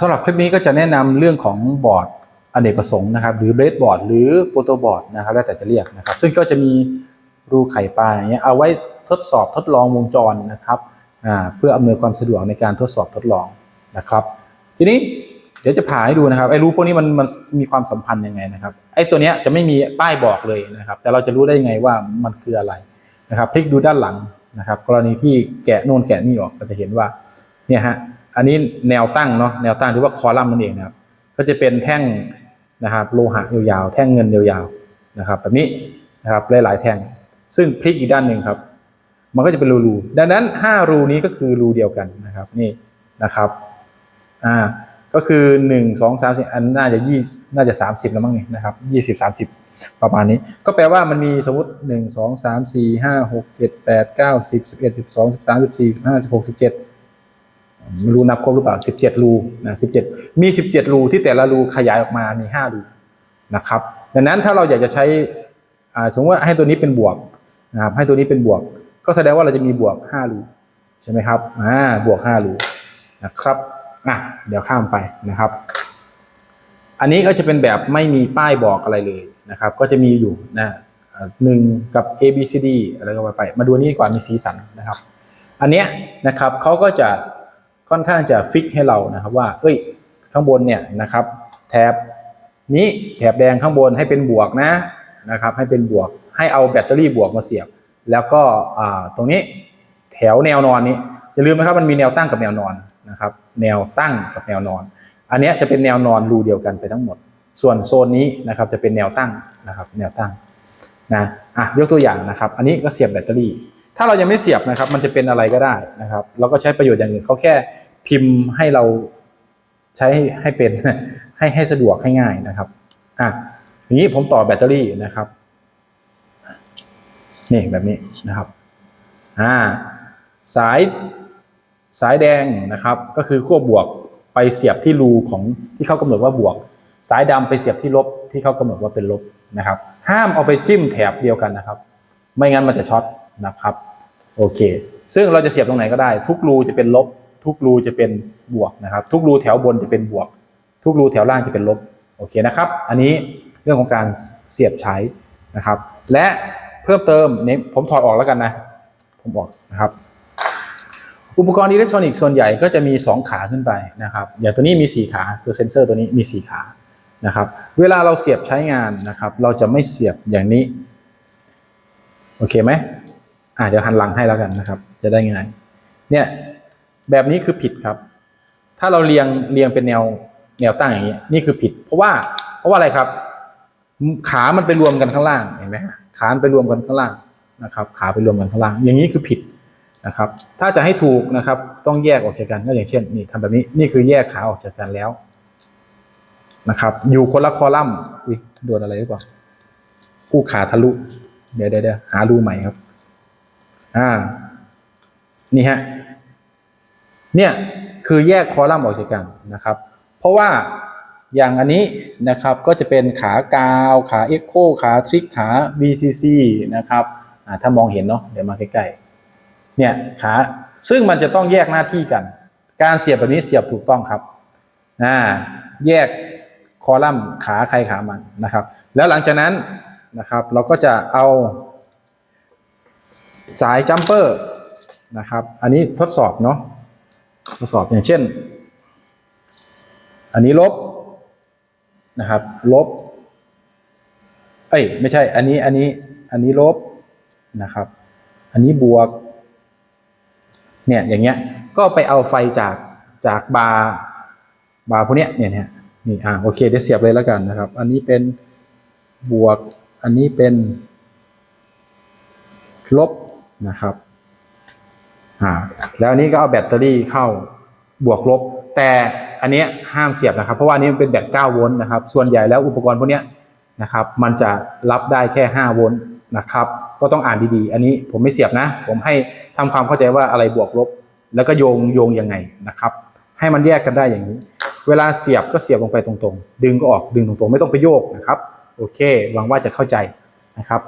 สำหรับคลิปนี้ก็จะแนะนำเรื่องของบอร์ดอเนกประสงค์นะครับหรือเบสบอร์ดหรือโปรโตบอร์ดนะครับแล้วแต่จะเรียกนะครับ ซึ่งก็จะมีรูไข่ปลาอย่างเงี้ยเอาไว้ทดสอบทดลองวงจรนะครับเพื่ออำนวยความสะดวกในการทดสอบทดลองนะครับ ทีนี้เดี๋ยวจะผ่าให้ดูนะครับไอ้รูพวกนี้มันมันมีความสัมพันธ์ยังไงนะครับไอ้ตัวเนี้ยจะไม่มีป้ายบอกเลยนะครับ แต่เราจะรู้ได้ยังไงว่ามันคืออะไรนะครับพลิกดูด้านหลังนะครับ กรณีที่แกะโน่นแกะนี่ออกก็จะเห็นว่าเนี่ยฮะ อันนี้แนวตั้งเนาะแนวตั้งหรือว่าคอลัมน์นั่นเองนะครับ ก็จะเป็นแท่งนะครับโลหะยาวๆแท่งเงินยาวๆนะครับ แบบนี้นะครับหลายๆแท่ง ซึ่งพลิกอีกด้านหนึ่งครับ มันก็จะเป็นรูๆดังนั้น 5 รูนี้ก็คือรูเดียวกันนะครับนี่นะครับอ่าก็คือ 1 2 3 4อันน่าจะยี่น่าจะ 30 แล้วมั้งนี่นะครับ 20 30 ประมาณนี้ ก็แปลว่ามันมีสมมติ 1 2 3 4 5 6 7 8 9 10 11 12 13 14 15 16 17 ไม่รู้นับครบหรือเปล่า 17 รูนะ17 มี 17 รูที่แต่ละรูขยายออกมามี 5 รูนะครับ ดังนั้นถ้าเราอยากจะใช้อ่าสมมติว่าให้ตัวนี้เป็นบวกนะครับให้ตัวนี้เป็นบวก ก็แสดงว่าเราจะมีบวก 5 รูใช่ไหมครับอ่าบวก 5 รูนะครับอะเดี๋ยวข้ามไปนะครับ อันนี้ก็จะเป็นแบบไม่มีป้ายบอกอะไรเลยนะครับ ก็จะมีอยู่นะหนึ่งกับ A B C D อะไรก็ว่าไป มาดูนี่ดีกว่ามีสีสันนะครับ อันเนี้ยนะครับเขาก็จะ ค่อนข้างจะฟิกให้เรานะครับว่า เอ้ย ข้างบนเนี่ยนะครับ แถบนี้แถบแดงข้างบนให้เป็นบวกนะนะครับ ให้เป็นบวก ให้เอาแบตเตอรี่บวกมาเสียบ แล้วก็ตรงนี้แถวแนวนอนนี้อย่าลืมนะครับมันมีแนวตั้งกับแนวนอนนะครับ แนวตั้งกับแนวนอน อันนี้จะเป็นแนวนอนรูเดียวกันไปทั้งหมด ส่วนโซนนี้นะครับจะเป็นแนวตั้งนะครับ แนวตั้งนะอะยกตัวอย่างนะครับ อันนี้ก็เสียบแบตเตอรี่ ถ้าเรายังไม่เสียบนะครับ มันจะเป็นอะไรก็ได้นะครับ เราก็ใช้ประโยชน์อย่างอื่นเขาแค่ พิมพ์ให้เราใช้ให้เป็นให้ให้สะดวกให้ง่ายนะครับอะอย่างนี้ผมต่อแบตเตอรี่นะครับ นี่แบบนี้นะครับอ่าสายสายแดงนะครับ ก็คือขั้วบวกไปเสียบที่รูของที่เขากำหนดว่าบวก สายดำไปเสียบที่ลบที่เขากำหนดว่าเป็นลบนะครับ ห้ามเอาไปจิ้มแถบเดียวกันนะครับ ไม่งั้นมันจะช็อตนะครับ โอเค ซึ่งเราจะเสียบตรงไหนก็ได้ ทุกรูจะเป็นลบ ทุกรูจะเป็นบวกนะครับ ทุกรูแถวบนจะเป็นบวก ทุกรูแถวล่างจะเป็นลบโอเคนะครับ อันนี้เรื่องของการเสียบใช้นะครับ และเพิ่มเติมเนี่ยผมถอดออกแล้วกันนะ ผมบอกนะครับ อุปกรณ์อิเล็กทรอนิกส์ส่วนใหญ่ก็จะมี 2 ขาขึ้นไปนะครับ อย่างตัวนี้มี 4 ขาตัวเซนเซอร์ตัวนี้มี 4 ขานะครับ เวลาเราเสียบใช้งานนะครับ เราจะไม่เสียบอย่างนี้ โอเคไหมอ่าเดี๋ยวหันหลังให้แล้วกันนะครับ จะได้ง่ายเนี่ย แบบนี้คือผิดครับ ถ้าเราเรียงเรียงเป็นแนวแนวตั้งอย่างนี้นี่คือผิด เพราะว่า เพราะว่าอะไรครับ ขามันไปรวมกันข้างล่างเห็นไหมขาไปรวมกันข้างล่างนะครับ ขาไปรวมกันข้างล่าง อย่างนี้คือผิดนะครับ ถ้าจะให้ถูกนะครับ ต้องแยกออกจากกันก็อย่างเช่นนี่ทำแบบนี้นี่คือแยกขาออกจากกันแล้วนะครับ อยู่คนละคอลัมน์อุ้ยโดนอะไรหรือเปล่าคู่ขาทะลุเดี๋ยวเดี๋ยวเดี๋ยวหาดูใหม่ครับ อ่า นี่ฮะ เนี่ยคือแยกคอลัมน์ออกจากกันนะครับ เพราะว่าอย่างอันนี้นะครับก็จะเป็นขากาวขาเอ็กโคขาทริกขา BCC นะครับถ้ามองเห็นเนาะเดี๋ยวมาใกล้ๆเนี่ยขาซึ่งมันจะต้องแยกหน้าที่กัน การเสียบแบบนี้เสียบถูกต้องครับอ่าแยกคอลัมน์ขาใครขามันนะครับ แล้วหลังจากนั้นนะครับเราก็จะเอาสายจัมเปอร์นะครับ อันนี้ทดสอบเนาะ ทดสอบอย่างเช่น อันนี้ลบนะครับ ลบ เอ้ยไม่ใช่ อันนี้อันนี้อันนี้ลบนะครับ อันนี้บวก เนี่ยอย่างเงี้ย ก็ไปเอาไฟจากจากบาร์บาร์พวกเนี้ยเนี่ยเนี่ยนี่อ่าโอเคเดี๋ยวเสียบเลยแล้วกันนะครับ อันนี้เป็นบวก อันนี้เป็นลบนะครับ อ่าแล้วนี้ก็เอาแบตเตอรี่เข้าบวกลบ แต่อันนี้ห้ามเสียบนะครับ เพราะว่านี้มันเป็นแบต9โวลต์นะครับ ส่วนใหญ่แล้วอุปกรณ์พวกนี้นะครับ มันจะรับได้แค่ 5 โวลต์นะครับ ก็ต้องอ่านดีๆ อันนี้ผมไม่เสียบนะ ผมให้ทำความเข้าใจว่าอะไรบวกลบ แล้วก็โยงโยงยังไงนะครับ ให้มันแยกกันได้อย่างนี้ เวลาเสียบก็เสียบลงไปตรงๆ ดึงก็ออกดึงตรงๆ ไม่ต้องไปโยกนะครับ โอเค หวังว่าจะเข้าใจนะครับ